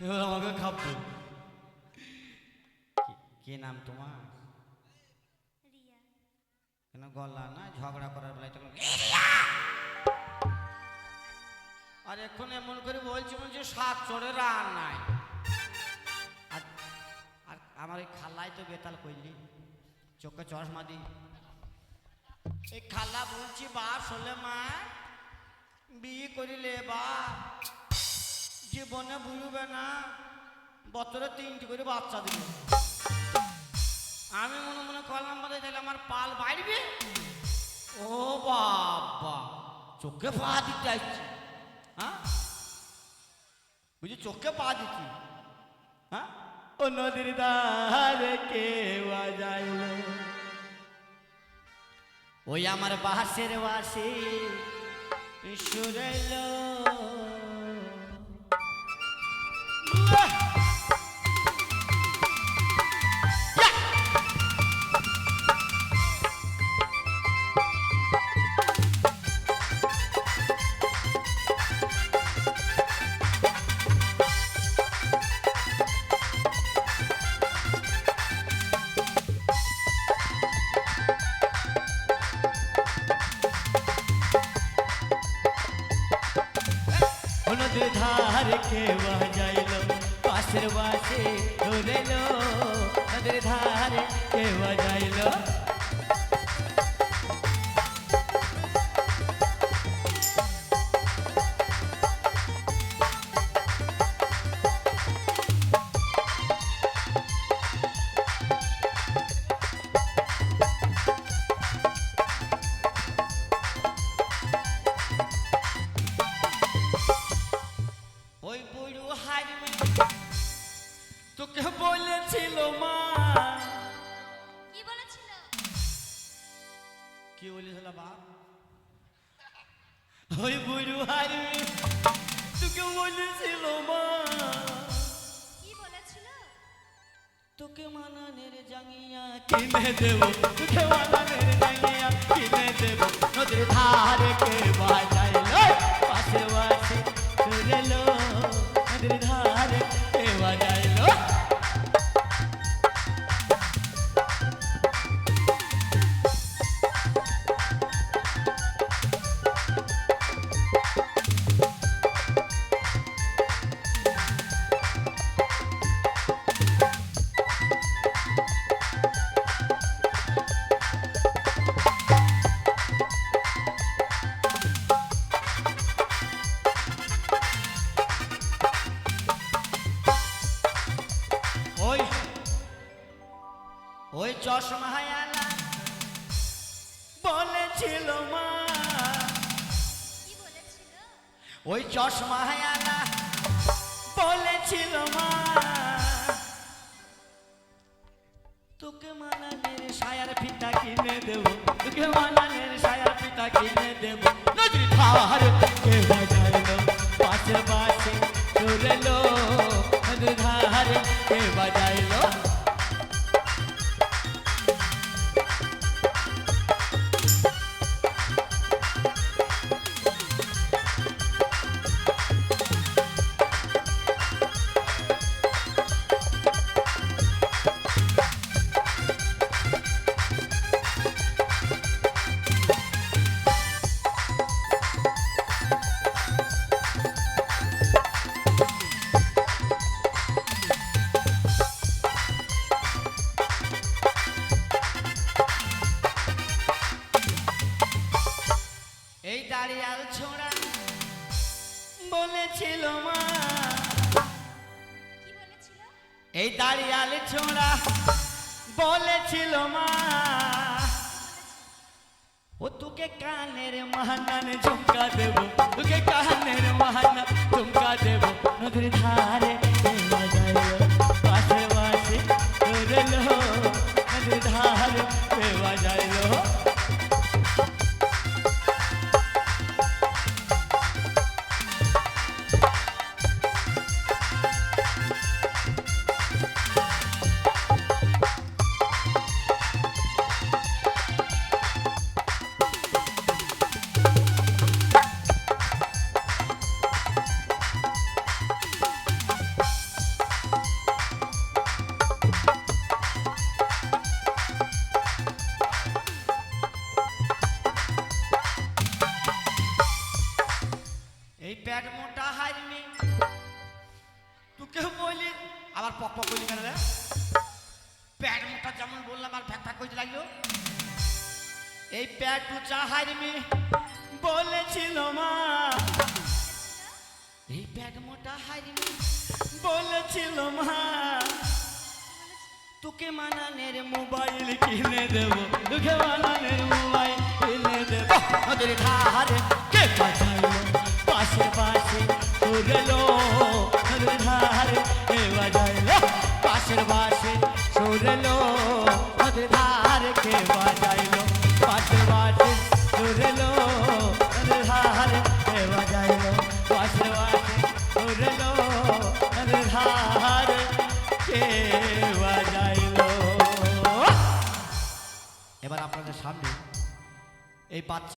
এবার আমাকে খাব কি- কি নাম তোমার? কেন গলা না? ঝগড়া করার বেলায় তখন আর এখন এমন করে বলছি মনে হচ্ছে সাত চড়ে রান নাই। আর আর আমার এই খাল্লাই তো বেতাল করলি চোখে চশমা দি। এই খাল্লা বলছি বাস হলে মা বিয়ে করিলে বা জীবনে ভুলবে না, বছরে তিনটি করে বাচ্চা দিবে। আমি মনে মনে করলাম বোধ তাহলে আমার পাল বাড়বে। ও বাবা, চোখে পা দিতে আসছি। হ্যাঁ? বুঝি চোখে পা দিচ্ছি। হ্যাঁ? ও নদীর ধারে কে বাজাইল ওই আমার বাসের বাসে সুরেল নদীর ধারে কে বাজাইল পাশের বাসে ধরেল নদীর ধারে কে বাজাইল ওই তোকে বলেছিল মা। কি বলেছিল? কি বলেছিল বাপ? ওই বুড়ো হারবে তোকে বলেছিল মা। কি বলেছিল? তোকে মানানের জাঙ্গিয়া কিনে দেব তোকে মানানের জাঙ্গিয়া কিনে দেব। ওই চশমা হায়ালা বলেছিল মা। ওই চশমা হায়ালা বলেছিল মা। তোকে মানানের সায়ার ফিতা কিনে দেব। তোকে মানানের সায়ার ফিতা কিনে দেব। নদীর ধার কে বাজাইলো পাশে পাশে চলেলো নদীর ধার কে বাজাইলো? এই ছোড়া বলেছিল মা। এই দাঁড়িয়াল ছোড়া বলেছিল মা। ও তোকে কানের মহানান ঝুমকা দেব তোকে কানের মহানা ঝুমকা দেব। নদীর ধারে প্যাট মোটা হারিনি তোকেও বলি, আবার পক পক বলি কেন প্যাট মোটা যেমন বললাম, আর ভ্যাক করতে লাগল। এই প্যাট মোচা হারিমি বলেছিল মা। এই প্যাট মোটা হারিমি বলেছিল মা। তোকে মানানের মোবাইল কিনে দেব, তোকে মানানের মোবাইল কিনে দেব। ওদের ধারে। কে পাঠাইলো ধারে পাশের এবার আপনাদের সামনে এই বাচ্চা